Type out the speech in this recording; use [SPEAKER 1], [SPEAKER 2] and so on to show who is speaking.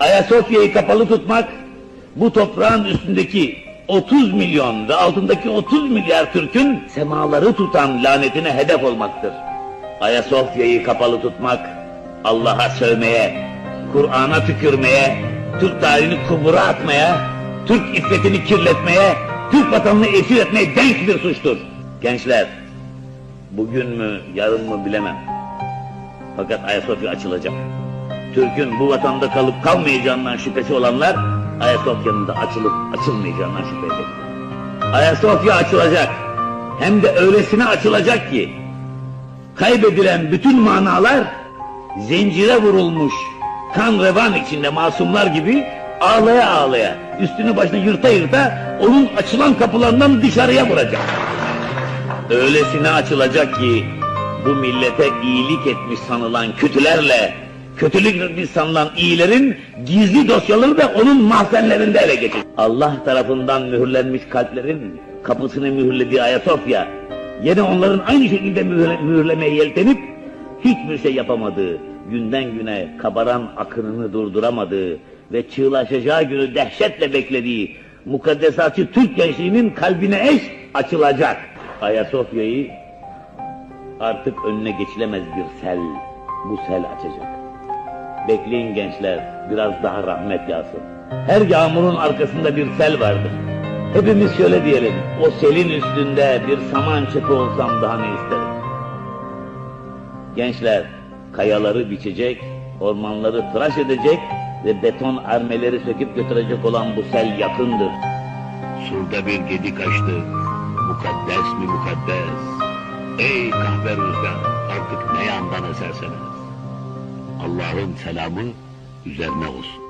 [SPEAKER 1] Ayasofya'yı kapalı tutmak, bu toprağın üstündeki 30 milyon ve altındaki 30 milyar Türk'ün semaları tutan lanetine hedef olmaktır. Ayasofya'yı kapalı tutmak, Allah'a sövmeye, Kur'an'a tükürmeye, Türk tarihini kubura atmaya, Türk iffetini kirletmeye, Türk vatanını esir etmeye denk bir suçtur. Gençler, bugün mü, yarın mı bilemem. Fakat Ayasofya açılacak. Türk'ün bu vatanda kalıp kalmayacağından şüphesi olanlar, Ayasofya'nın da açılıp açılmayacağından şüphe. Ayasofya açılacak. Hem de öylesine açılacak ki, kaybedilen bütün manalar, zincire vurulmuş, kan revan içinde masumlar gibi ağlaya ağlaya, üstünü başını yırta yırta, onun açılan kapılarından dışarıya vuracak. Öylesine açılacak ki, bu millete iyilik etmiş sanılan kötülerle, kötülük sanılan iyilerin gizli dosyaları da onun mahzenlerinde ele geçecek. Allah tarafından mühürlenmiş kalplerin kapısını mühürlediği Ayasofya, yine onların aynı şekilde mühürle, mühürlemeye yeltenip, hiçbir şey yapamadığı, günden güne kabaran akınını durduramadığı ve çığlaşacağı günü dehşetle beklediği mukaddesatçı Türk gençliğinin kalbine eş açılacak. Ayasofya'yı artık önüne geçilemez bir sel, bu sel açacak. Bekleyin gençler, biraz daha rahmet yağsın. Her yağmurun arkasında bir sel vardır. Hepimiz şöyle diyelim, o selin üstünde bir saman çöpü olsam daha ne isterim? Gençler, kayaları biçecek, ormanları tıraş edecek ve beton armeleri söküp götürecek olan bu sel yakındır.
[SPEAKER 2] Surda bir gedi kaçtı. Mukaddes mi mukaddes? Ey kahve artık ne yandan eserseniz. Allah'ın selamı üzerine olsun.